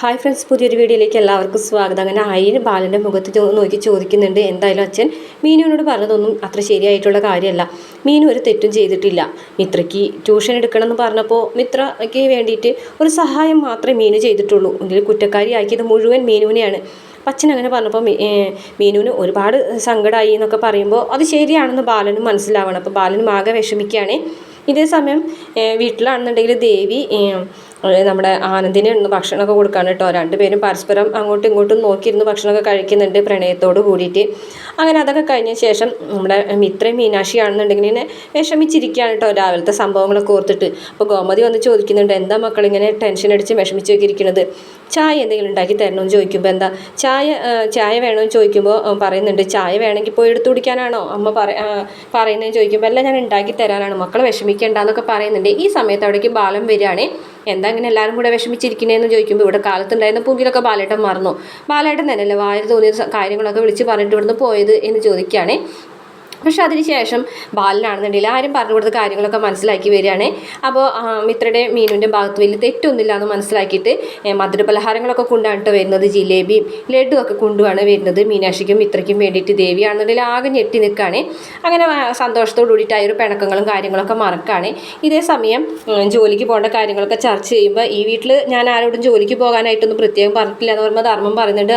Hi friends പുതിയൊരു വീഡിയോയിലേക്ക് എല്ലാവർക്കും സ്വാഗതം. അങ്ങനെ അയിന് ബാലന്റെ മുഖത്ത് നോക്കി ചോദിക്കുന്നുണ്ട് എന്തായാലും അച്ഛൻ മീനുവിനോട് പറഞ്ഞതൊന്നും അത്ര ശരിയായിട്ടുള്ള കാര്യമല്ല. മീനു ഒരു തെറ്റും ചെയ്തിട്ടില്ല. മിത്രയ്ക്ക് ട്യൂഷൻ എടുക്കണം എന്ന് പറഞ്ഞപ്പോൾ മിത്രയ്ക്ക് വേണ്ടിയിട്ട് ഒരു സഹായം മാത്രമേ മീനു ചെയ്തിട്ടുള്ളൂ. ഇതിൽ കുറ്റക്കാരിയാക്കിയത് മുഴുവൻ മീനുവിനെയാണ്. അച്ഛൻ അങ്ങനെ പറഞ്ഞപ്പോൾ മീനുവിന് ഒരുപാട് സങ്കടമായി എന്നൊക്കെ പറയുമ്പോൾ അത് ശരിയാണെന്ന് ബാലനും മനസ്സിലാവണം. അപ്പോൾ ബാലനും ആകെ വിഷമിക്കുകയാണ്. ഇതേ സമയം വീട്ടിലാണെന്നുണ്ടെങ്കിൽ ദേവി നമ്മുടെ ആനന്ദിനെ ഇന്ന് ഭക്ഷണമൊക്കെ കൊടുക്കാണ് കേട്ടോ. രണ്ടുപേരും പരസ്പരം അങ്ങോട്ടും ഇങ്ങോട്ടും നോക്കിയിരുന്ന് ഭക്ഷണമൊക്കെ കഴിക്കുന്നുണ്ട് പ്രണയത്തോട് കൂടിയിട്ട്. അങ്ങനെ അതൊക്കെ കഴിഞ്ഞ ശേഷം നമ്മുടെ മിത്രയും മീനാക്ഷിയാണെന്നുണ്ടെങ്കിൽ ഇങ്ങനെ വിഷമിച്ചിരിക്കുകയാണ് കേട്ടോ രാവിലത്തെ സംഭവങ്ങളൊക്കെ ഓർത്തിട്ട്. അപ്പോൾ ഗോമതി വന്ന് ചോദിക്കുന്നുണ്ട് എന്താ മക്കളിങ്ങനെ ടെൻഷൻ അടിച്ച് വിഷമിച്ചൊക്കെ ഇരിക്കുന്നത് ചായ എന്തെങ്കിലും ഉണ്ടാക്കി തരണമെന്ന് ചോദിക്കുമ്പോൾ എന്താ? ചായ ചായ വേണമെന്ന് ചോദിക്കുമ്പോൾ പറയുന്നുണ്ട് ചായ വേണമെങ്കിൽ പോയി എടുത്തു കുടിക്കാനാണോ? അമ്മ പറ പറയുന്നതെന്ന് ചോദിക്കുമ്പോൾ എല്ലാം ഞാൻ ഉണ്ടാക്കി തരാനാണ്. മക്കളെ വിഷമിക്കേണ്ട എന്നൊക്കെ പറയുന്നുണ്ട്. ഈ സമയത്ത് അവിടേക്ക് ബാലം വരികയാണ്. എന്താ ഇങ്ങനെ എല്ലാവരും കൂടെ വിഷമിച്ചിരിക്കണേന്ന് ചോദിക്കുമ്പോൾ ഇവിടെ കാലത്തുണ്ടായിരുന്ന പൂങ്കിലൊക്കെ ബാലേട്ടൻ മറന്നു. ബാലേട്ടൻ തന്നെയല്ലേ വായിൽ തോന്നിയ കാര്യങ്ങളൊക്കെ വിളിച്ച് പറഞ്ഞിട്ട് ഇവിടുന്ന് പോയത് എന്ന് ചോദിക്കുകയാണ്. പക്ഷെ അതിനുശേഷം ബാലനാണെന്നുണ്ടെങ്കിൽ ആരും പറഞ്ഞു കൊടുത്ത കാര്യങ്ങളൊക്കെ മനസ്സിലാക്കി വരികയാണ്. അപ്പോൾ മിത്രയുടെ മീനുവിന്റെ ഭാഗത്ത് വലിയ തെറ്റൊന്നുമില്ല എന്ന് മനസ്സിലാക്കിയിട്ട് മധുര പലഹാരങ്ങളൊക്കെ കൊണ്ടാണ് വരുന്നത് ജിലേബിയും ലഡു ഒക്കെ കൊണ്ടുമാണ് വരുന്നത് മീനാക്ഷിക്കും മിത്രയ്ക്കും വേണ്ടിയിട്ട് ദേവിയാണെന്നുണ്ടെങ്കിൽ ആകെ ഞെട്ടി നിൽക്കുകയാണ്. അങ്ങനെ സന്തോഷത്തോടു കൂടിയിട്ട് ആ ഒരു പിണക്കങ്ങളും കാര്യങ്ങളൊക്കെ മറക്കുകയാണ്. ഇതേ സമയം ജോലിക്ക് പോകേണ്ട കാര്യങ്ങളൊക്കെ ചർച്ച ചെയ്യുമ്പോൾ ഈ വീട്ടിൽ ഞാൻ ആരോടും ജോലിക്ക് പോകാനായിട്ടൊന്നും പ്രത്യേകം പറഞ്ഞിട്ടില്ല എന്ന് പറയുമ്പോൾ ധർമ്മം പറയുന്നുണ്ട്.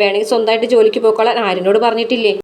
വേണമെങ്കിൽ സ്വന്തമായിട്ട് ജോലിക്ക് പോയിക്കോളാൻ ആരിനോട് പറഞ്ഞിട്ടില്ലേ?